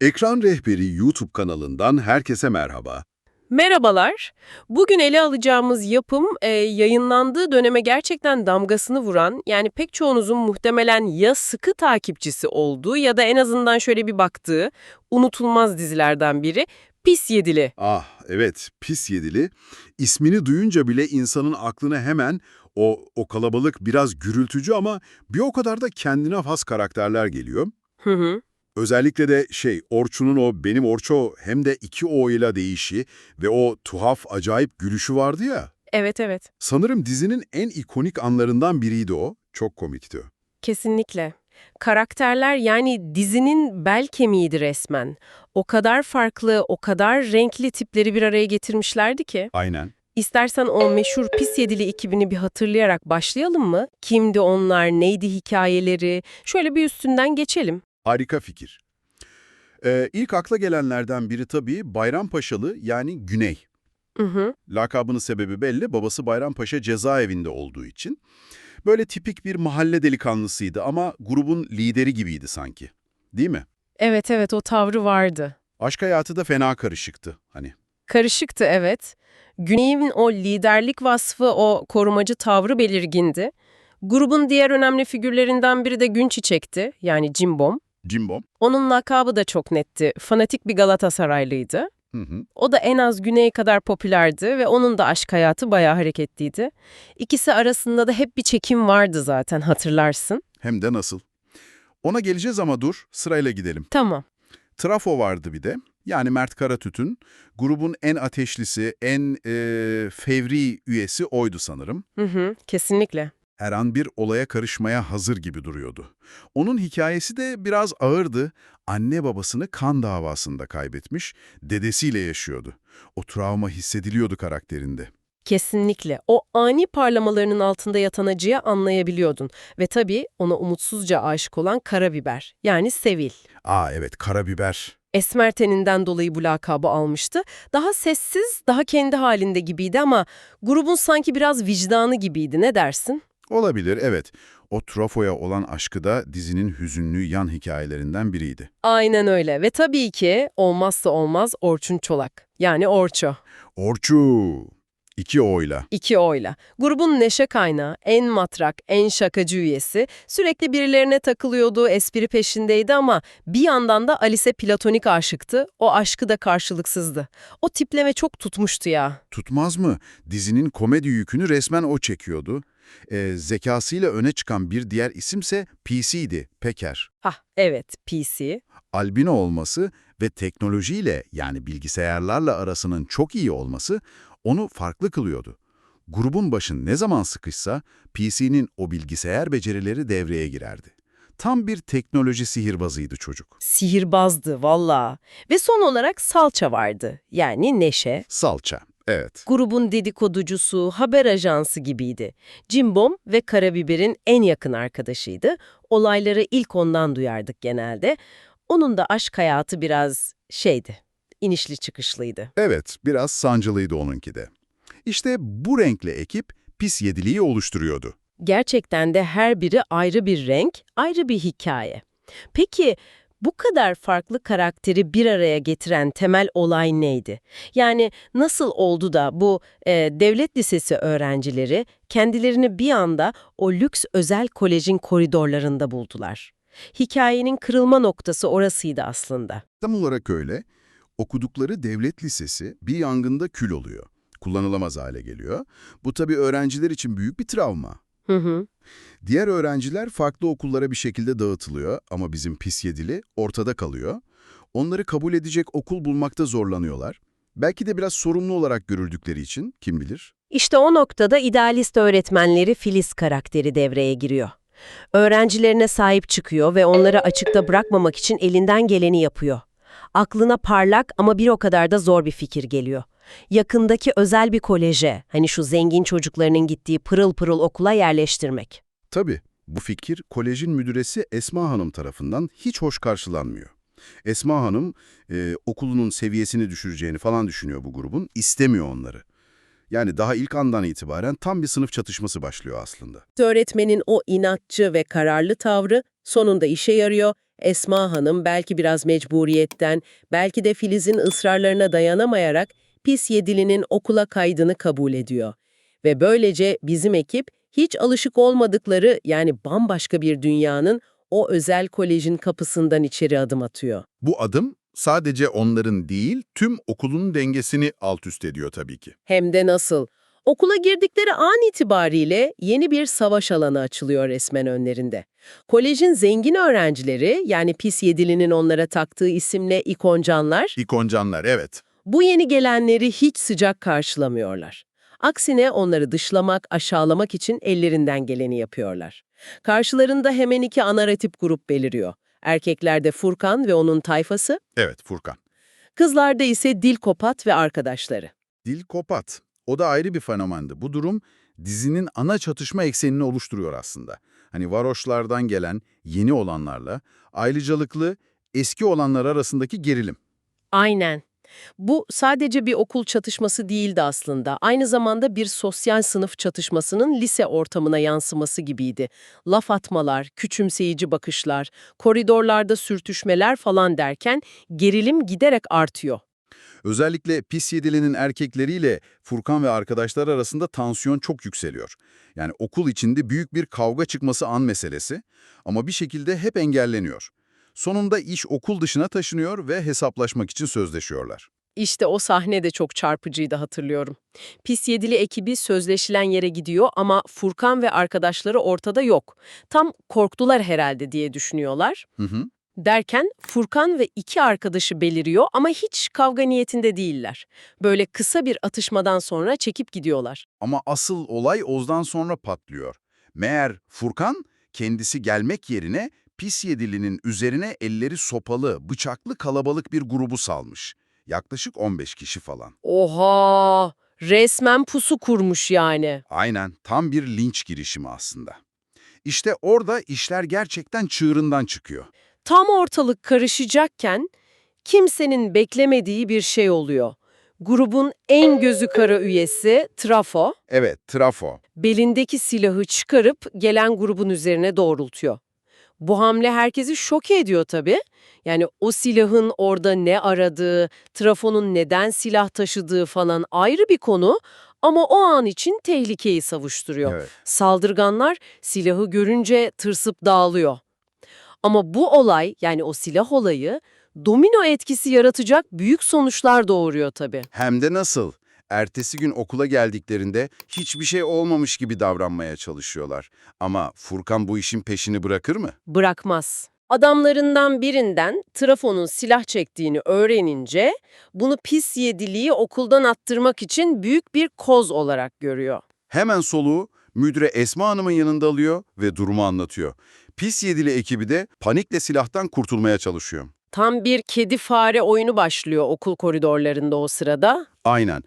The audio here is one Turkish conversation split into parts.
Ekran Rehberi YouTube kanalından herkese merhaba. Merhabalar. Bugün ele alacağımız yapım e, yayınlandığı döneme gerçekten damgasını vuran, yani pek çoğunuzun muhtemelen ya sıkı takipçisi olduğu ya da en azından şöyle bir baktığı unutulmaz dizilerden biri Pis Yedili. Ah evet pis yedili. İsmini duyunca bile insanın aklına hemen o, o kalabalık biraz gürültücü ama bir o kadar da kendine has karakterler geliyor. Hı hı. Özellikle de şey Orçun'un o benim Orço hem de iki O ile değişi ve o tuhaf acayip gülüşü vardı ya. Evet evet. Sanırım dizinin en ikonik anlarından biriydi o. Çok komikti. Kesinlikle. Karakterler yani dizinin bel kemiğiydi resmen. O kadar farklı, o kadar renkli tipleri bir araya getirmişlerdi ki. Aynen. İstersen o meşhur Pis Yedili ekibini bir hatırlayarak başlayalım mı? Kimdi onlar, neydi hikayeleri? Şöyle bir üstünden geçelim. Harika fikir. Ee, ilk akla gelenlerden biri tabii Bayrampaşalı yani Güney. Hı hı. Lakabının sebebi belli, babası Bayrampaşa cezaevinde olduğu için. Böyle tipik bir mahalle delikanlısıydı ama grubun lideri gibiydi sanki. Değil mi? Evet evet o tavrı vardı. Aşk hayatı da fena karışıktı hani. Karışıktı evet. Güney'in o liderlik vasfı, o korumacı tavrı belirgindi. Grubun diğer önemli figürlerinden biri de Günçiçek'ti, yani Cimbom. Jimbo. Onun lakabı da çok netti. Fanatik bir Galatasaraylıydı. Hı hı. O da en az Güney kadar popülerdi ve onun da aşk hayatı bayağı hareketliydi. İkisi arasında da hep bir çekim vardı zaten hatırlarsın. Hem de nasıl. Ona geleceğiz ama dur, sırayla gidelim. Tamam. Trafo vardı bir de. Yani Mert Karatüt'ün grubun en ateşlisi, en eee, fevri üyesi oydu sanırım. Hı hı, kesinlikle. Her an bir olaya karışmaya hazır gibi duruyordu. Onun hikayesi de biraz ağırdı. Anne babasını kan davasında kaybetmiş, dedesiyle yaşıyordu. O travma hissediliyordu karakterinde. Kesinlikle. O ani parlamalarının altında yatan acıyı anlayabiliyordun. Ve tabii ona umutsuzca aşık olan Karabiber, yani Sevil. Aa evet, karabiber. Esmer teninden dolayı bu lakabı almıştı. Daha sessiz, daha kendi halinde gibiydi ama grubun sanki biraz vicdanı gibiydi. Ne dersin? Olabilir, evet. O Trafo'ya olan aşkı da dizinin hüzünlü yan hikayelerinden biriydi. Aynen öyle. Ve tabii ki olmazsa olmaz Orçun Çolak. Yani Orço. Orçu! İki oyla. İki oyla. Grubun neşe kaynağı, en matrak, en şakacı üyesi. Sürekli birilerine takılıyordu, espri peşindeydi ama bir yandan da Alice platonik aşıktı. O aşkı da karşılıksızdı. O tipleme çok tutmuştu ya. Tutmaz mı? Dizinin komedi yükünü resmen o çekiyordu. Ee, zekasıyla öne çıkan bir diğer isimse PC'di, Peker. Hah evet PC. albino olması ve teknolojiyle yani bilgisayarlarla arasının çok iyi olması onu farklı kılıyordu. Grubun başı ne zaman sıkışsa PC'nin o bilgisayar becerileri devreye girerdi. Tam bir teknoloji sihirbazıydı çocuk. Sihirbazdı valla. Ve son olarak Salça vardı. Yani Neşe. Salça, evet. Grubun dedikoducusu, haber ajansı gibiydi. Cimbom ve Karabiber'in en yakın arkadaşıydı. Olayları ilk ondan duyardık genelde. Onun da aşk hayatı biraz şeydi, inişli çıkışlıydı. Evet, biraz sancılıydı onunki de. İşte bu renkli ekip pis yediliği oluşturuyordu. Gerçekten de her biri ayrı bir renk, ayrı bir hikaye. Peki bu kadar farklı karakteri bir araya getiren temel olay neydi? Yani nasıl oldu da bu e, devlet lisesi öğrencileri kendilerini bir anda o lüks özel kolejin koridorlarında buldular? Hikayenin kırılma noktası orasıydı aslında. Tam olarak öyle. Okudukları devlet lisesi bir yangında kül oluyor. Kullanılamaz hale geliyor. Bu tabii öğrenciler için büyük bir travma. Hı hı. Diğer öğrenciler farklı okullara bir şekilde dağıtılıyor ama bizim pis yedili ortada kalıyor. Onları kabul edecek okul bulmakta zorlanıyorlar. Belki de biraz sorumlu olarak görüldükleri için kim bilir. İşte o noktada idealist öğretmenleri Filiz karakteri devreye giriyor. Öğrencilerine sahip çıkıyor ve onları açıkta bırakmamak için elinden geleni yapıyor. Aklına parlak ama bir o kadar da zor bir fikir geliyor. Yakındaki özel bir koleje, hani şu zengin çocuklarının gittiği pırıl pırıl okula yerleştirmek. Tabii bu fikir kolejin müdüresi Esma Hanım tarafından hiç hoş karşılanmıyor. Esma Hanım e, okulunun seviyesini düşüreceğini falan düşünüyor bu grubun, istemiyor onları. Yani daha ilk andan itibaren tam bir sınıf çatışması başlıyor aslında. Öğretmenin o inatçı ve kararlı tavrı sonunda işe yarıyor. Esma Hanım belki biraz mecburiyetten, belki de Filiz'in ısrarlarına dayanamayarak pis yedilinin okula kaydını kabul ediyor. Ve böylece bizim ekip hiç alışık olmadıkları yani bambaşka bir dünyanın o özel kolejin kapısından içeri adım atıyor. Bu adım sadece onların değil, tüm okulun dengesini alt üst ediyor tabii ki. Hem de nasıl? Okula girdikleri an itibariyle yeni bir savaş alanı açılıyor resmen önlerinde. Kolejin zengin öğrencileri yani pis yedilinin onlara taktığı isimle ikoncanlar İkoncanlar, evet. Bu yeni gelenleri hiç sıcak karşılamıyorlar. Aksine onları dışlamak, aşağılamak için ellerinden geleni yapıyorlar. Karşılarında hemen iki anaratip grup beliriyor. Erkeklerde Furkan ve onun tayfası, Evet, Furkan. kızlarda ise Dilkopat ve arkadaşları. Dil kopat. O da ayrı bir fenomendi. Bu durum dizinin ana çatışma eksenini oluşturuyor aslında. Hani varoşlardan gelen yeni olanlarla ayrıcalıklı eski olanlar arasındaki gerilim. Aynen. Bu sadece bir okul çatışması değildi aslında. Aynı zamanda bir sosyal sınıf çatışmasının lise ortamına yansıması gibiydi. Laf atmalar, küçümseyici bakışlar, koridorlarda sürtüşmeler falan derken gerilim giderek artıyor. Özellikle pis yedilinin erkekleriyle Furkan ve arkadaşlar arasında tansiyon çok yükseliyor. Yani okul içinde büyük bir kavga çıkması an meselesi ama bir şekilde hep engelleniyor. Sonunda iş okul dışına taşınıyor ve hesaplaşmak için sözleşiyorlar. İşte o sahne de çok çarpıcıydı hatırlıyorum. Pis yedili ekibi sözleşilen yere gidiyor ama Furkan ve arkadaşları ortada yok. Tam korktular herhalde diye düşünüyorlar. Hı hı. Derken Furkan ve iki arkadaşı beliriyor ama hiç kavga niyetinde değiller. Böyle kısa bir atışmadan sonra çekip gidiyorlar. Ama asıl olay Oz'dan sonra patlıyor. Meğer Furkan kendisi gelmek yerine pis yedilinin üzerine elleri sopalı, bıçaklı kalabalık bir grubu salmış. Yaklaşık 15 kişi falan. Oha! Resmen pusu kurmuş yani. Aynen, tam bir linç girişimi aslında. İşte orada işler gerçekten çığırından çıkıyor. Tam ortalık karışacakken kimsenin beklemediği bir şey oluyor. Grubun en gözü kara üyesi Trafo, Evet, trafo. belindeki silahı çıkarıp gelen grubun üzerine doğrultuyor. Bu hamle herkesi şok ediyor tabii. Yani o silahın orada ne aradığı, Trafo'nun neden silah taşıdığı falan ayrı bir konu ama o an için tehlikeyi savuşturuyor. Evet. Saldırganlar silahı görünce tırsıp dağılıyor. Ama bu olay yani o silah olayı domino etkisi yaratacak büyük sonuçlar doğuruyor tabii. Hem de nasıl? Ertesi gün okula geldiklerinde hiçbir şey olmamış gibi davranmaya çalışıyorlar. Ama Furkan bu işin peşini bırakır mı? Bırakmaz. Adamlarından birinden Trafo'nun silah çektiğini öğrenince bunu pis yediliği okuldan attırmak için büyük bir koz olarak görüyor. Hemen soluğu müdüre Esma Hanım'ın yanında alıyor ve durumu anlatıyor. Pis yedili ekibi de panikle silahtan kurtulmaya çalışıyor. Tam bir kedi fare oyunu başlıyor okul koridorlarında o sırada. Aynen.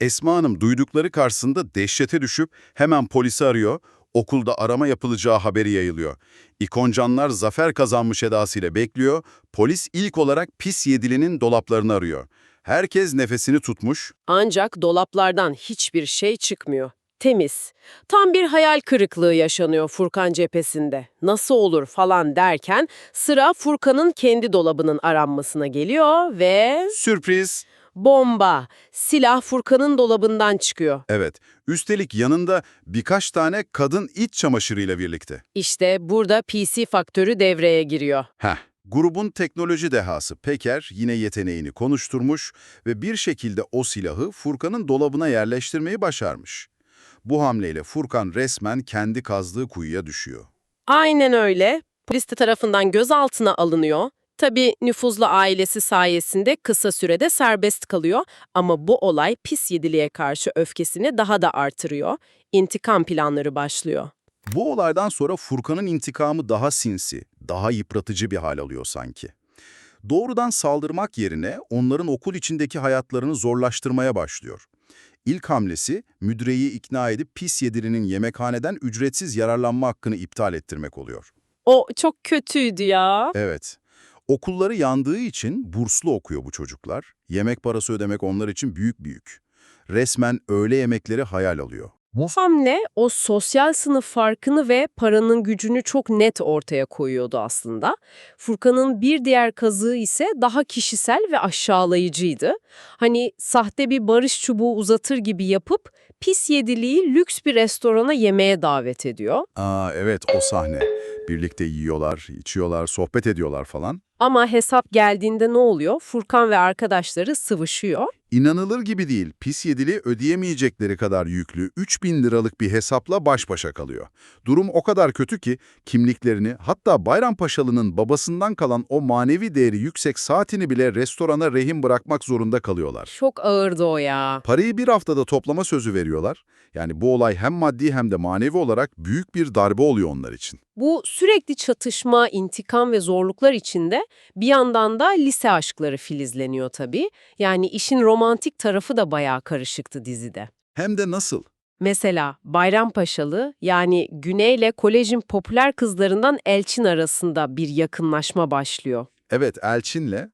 Esma Hanım duydukları karşısında dehşete düşüp hemen polisi arıyor. Okulda arama yapılacağı haberi yayılıyor. İkoncanlar zafer kazanmış edasıyla bekliyor. Polis ilk olarak pis yedilinin dolaplarını arıyor. Herkes nefesini tutmuş. Ancak dolaplardan hiçbir şey çıkmıyor. Temiz. Tam bir hayal kırıklığı yaşanıyor Furkan cephesinde. Nasıl olur falan derken sıra Furkan'ın kendi dolabının aranmasına geliyor ve Sürpriz! Bomba. Silah Furkan'ın dolabından çıkıyor. Evet, üstelik yanında birkaç tane kadın iç çamaşırıyla birlikte. İşte burada PC faktörü devreye giriyor. Heh, grubun teknoloji dehası Peker yine yeteneğini konuşturmuş ve bir şekilde o silahı Furkan'ın dolabına yerleştirmeyi başarmış. Bu hamleyle Furkan resmen kendi kazdığı kuyuya düşüyor. Aynen öyle. Polis tarafından gözaltına alınıyor. Tabii nüfuzlu ailesi sayesinde kısa sürede serbest kalıyor ama bu olay pis yediliğe karşı öfkesini daha da artırıyor. İntikam planları başlıyor. Bu olaydan sonra Furkan'ın intikamı daha sinsi, daha yıpratıcı bir hal alıyor sanki. Doğrudan saldırmak yerine onların okul içindeki hayatlarını zorlaştırmaya başlıyor. İlk hamlesi müdüreyi ikna edip pis yedirinin yemekhaneden ücretsiz yararlanma hakkını iptal ettirmek oluyor. O çok kötüydü ya. Evet. Okulları yandığı için burslu okuyor bu çocuklar. Yemek parası ödemek onlar için büyük büyük. Resmen öğle yemekleri hayal alıyor. Bu hamle o sosyal sınıf farkını ve paranın gücünü çok net ortaya koyuyordu aslında. Furkan'ın bir diğer kazığı ise daha kişisel ve aşağılayıcıydı. Hani sahte bir barış çubuğu uzatır gibi yapıp pis yediliği lüks bir restorana yemeğe davet ediyor. Aa evet o sahne. Birlikte yiyorlar, içiyorlar, sohbet ediyorlar falan. Ama hesap geldiğinde ne oluyor? Furkan ve arkadaşları sıvışıyor. İnanılır gibi değil. Pis yedili ödeyemeyecekleri kadar yüklü 3000 liralık bir hesapla baş başa kalıyor. Durum o kadar kötü ki kimliklerini hatta Bayrampaşalı'nın babasından kalan o manevi değeri yüksek saatini bile restorana rehin bırakmak zorunda kalıyorlar. Çok ağırdı o ya. Parayı bir haftada toplama sözü veriyorlar. Yani bu olay hem maddi hem de manevi olarak büyük bir darbe oluyor onlar için. Bu sürekli çatışma, intikam ve zorluklar içinde bir yandan da lise aşkları filizleniyor tabii. Yani işin romantik tarafı da bayağı karışıktı dizide. Hem de nasıl? Mesela Bayrampaşalı yani Güney ile kolejin popüler kızlarından Elçin arasında bir yakınlaşma başlıyor. Evet Elçin'le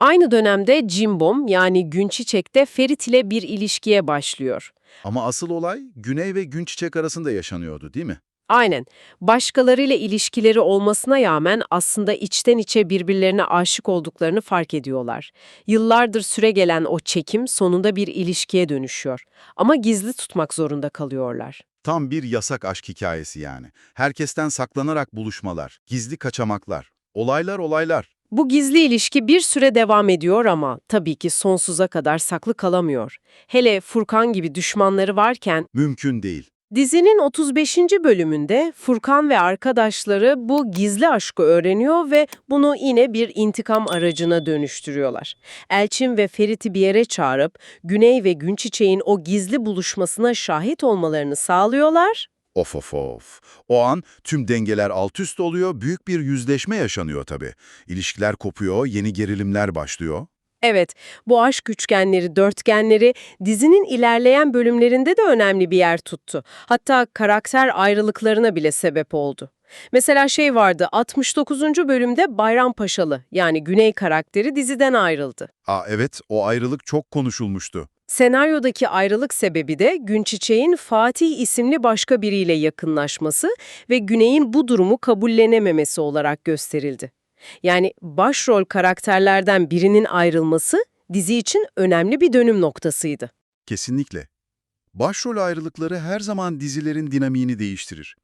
Aynı dönemde Cimbom yani Günçiçek'te Ferit ile bir ilişkiye başlıyor. ama asıl olay Güney ve Günçiçek arasında yaşanıyordu değil mi? Aynen. Başkalarıyla ilişkileri olmasına rağmen aslında içten içe birbirlerine aşık olduklarını fark ediyorlar. Yıllardır süre gelen o çekim sonunda bir ilişkiye dönüşüyor. Ama gizli tutmak zorunda kalıyorlar. Tam bir yasak aşk hikayesi yani. Herkesten saklanarak buluşmalar, gizli kaçamaklar, olaylar olaylar. Bu gizli ilişki bir süre devam ediyor ama tabii ki sonsuza kadar saklı kalamıyor. Hele Furkan gibi düşmanları varken Mümkün değil. Dizinin 35. bölümünde Furkan ve arkadaşları bu gizli aşkı öğreniyor ve bunu yine bir intikam aracına dönüştürüyorlar. Elçin ve Ferit'i bir yere çağırıp Güney ve Günçiçek'in o gizli buluşmasına şahit olmalarını sağlıyorlar. Of of of. O an tüm dengeler alt üst oluyor, büyük bir yüzleşme yaşanıyor tabii. İlişkiler kopuyor, yeni gerilimler başlıyor. Evet, bu aşk üçgenleri, dörtgenleri dizinin ilerleyen bölümlerinde de önemli bir yer tuttu. Hatta karakter ayrılıklarına bile sebep oldu. Mesela şey vardı, 69. bölümde Bayrampaşalı yani Güney karakteri diziden ayrıldı. Aa evet, o ayrılık çok konuşulmuştu. Senaryodaki ayrılık sebebi de Günçiçek'in Fatih isimli başka biriyle yakınlaşması ve Güney'in bu durumu kabullenememesi olarak gösterildi. Yani başrol karakterlerden birinin ayrılması dizi için önemli bir dönüm noktasıydı. Kesinlikle. Başrol ayrılıkları her zaman dizilerin dinamiğini değiştirir.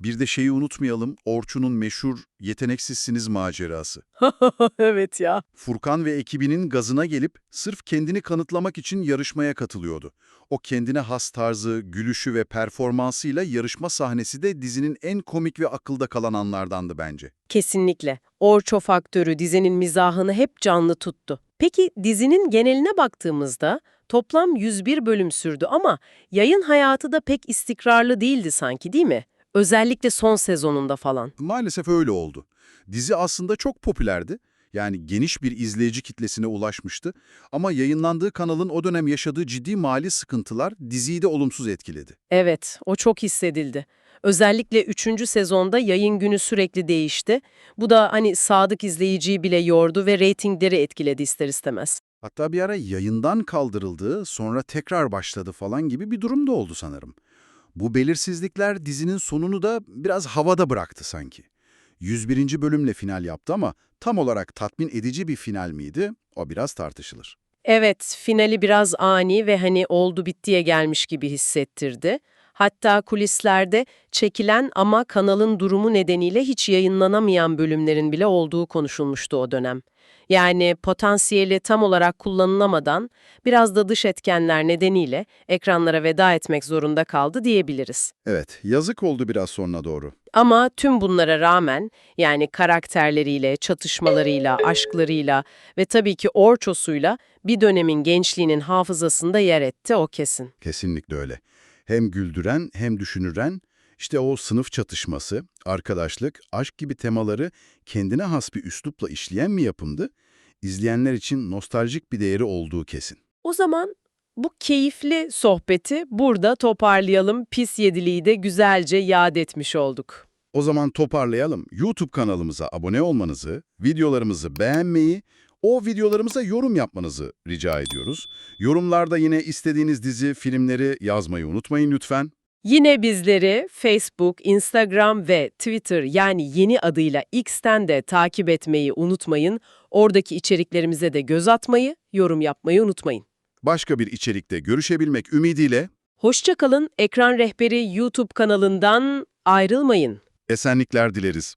Bir de şeyi unutmayalım, Orçun'un meşhur yeteneksizsiniz macerası. evet ya. Furkan ve ekibinin gazına gelip sırf kendini kanıtlamak için yarışmaya katılıyordu. O kendine has tarzı, gülüşü ve performansıyla yarışma sahnesi de dizinin en komik ve akılda kalan anlardandı bence. Kesinlikle. Orço faktörü dizinin mizahını hep canlı tuttu. Peki dizinin geneline baktığımızda toplam 101 bölüm sürdü ama yayın hayatı da pek istikrarlı değildi sanki değil mi? Özellikle son sezonunda falan. Maalesef öyle oldu. Dizi aslında çok popülerdi. Yani geniş bir izleyici kitlesine ulaşmıştı. Ama yayınlandığı kanalın o dönem yaşadığı ciddi mali sıkıntılar diziyi de olumsuz etkiledi. Evet, o çok hissedildi. Özellikle 3. sezonda yayın günü sürekli değişti. Bu da hani sadık izleyiciyi bile yordu ve reytingleri etkiledi ister istemez. Hatta bir ara yayından kaldırıldı, sonra tekrar başladı falan gibi bir durum da oldu sanırım. Bu belirsizlikler dizinin sonunu da biraz havada bıraktı sanki. 101. bölümle final yaptı ama tam olarak tatmin edici bir final miydi? O biraz tartışılır. Evet, finali biraz ani ve hani oldu bittiye gelmiş gibi hissettirdi. Hatta kulislerde çekilen ama kanalın durumu nedeniyle hiç yayınlanamayan bölümlerin bile olduğu konuşulmuştu o dönem. Yani potansiyeli tam olarak kullanılamadan biraz da dış etkenler nedeniyle ekranlara veda etmek zorunda kaldı diyebiliriz. Evet, yazık oldu biraz sonuna doğru. Ama tüm bunlara rağmen yani karakterleriyle, çatışmalarıyla, aşklarıyla ve tabii ki Orços'uyla bir dönemin gençliğinin hafızasında yer etti o kesin. Kesinlikle öyle. Hem güldüren hem düşünüren, işte o sınıf çatışması, arkadaşlık, aşk gibi temaları kendine has bir üslupla işleyen bir yapımdı. İzleyenler için nostaljik bir değeri olduğu kesin. O zaman bu keyifli sohbeti burada toparlayalım. Pis yediliği de güzelce yad etmiş olduk. O zaman toparlayalım. YouTube kanalımıza abone olmanızı, videolarımızı beğenmeyi, o videolarımıza yorum yapmanızı rica ediyoruz. Yorumlarda yine istediğiniz dizi, filmleri yazmayı unutmayın lütfen. Yine bizleri Facebook, Instagram ve Twitter yani yeni adıyla X'ten de takip etmeyi unutmayın. Oradaki içeriklerimize de göz atmayı, yorum yapmayı unutmayın. Başka bir içerikte görüşebilmek ümidiyle Hoşçakalın, Ekran Rehberi YouTube kanalından ayrılmayın. esenlikler dileriz.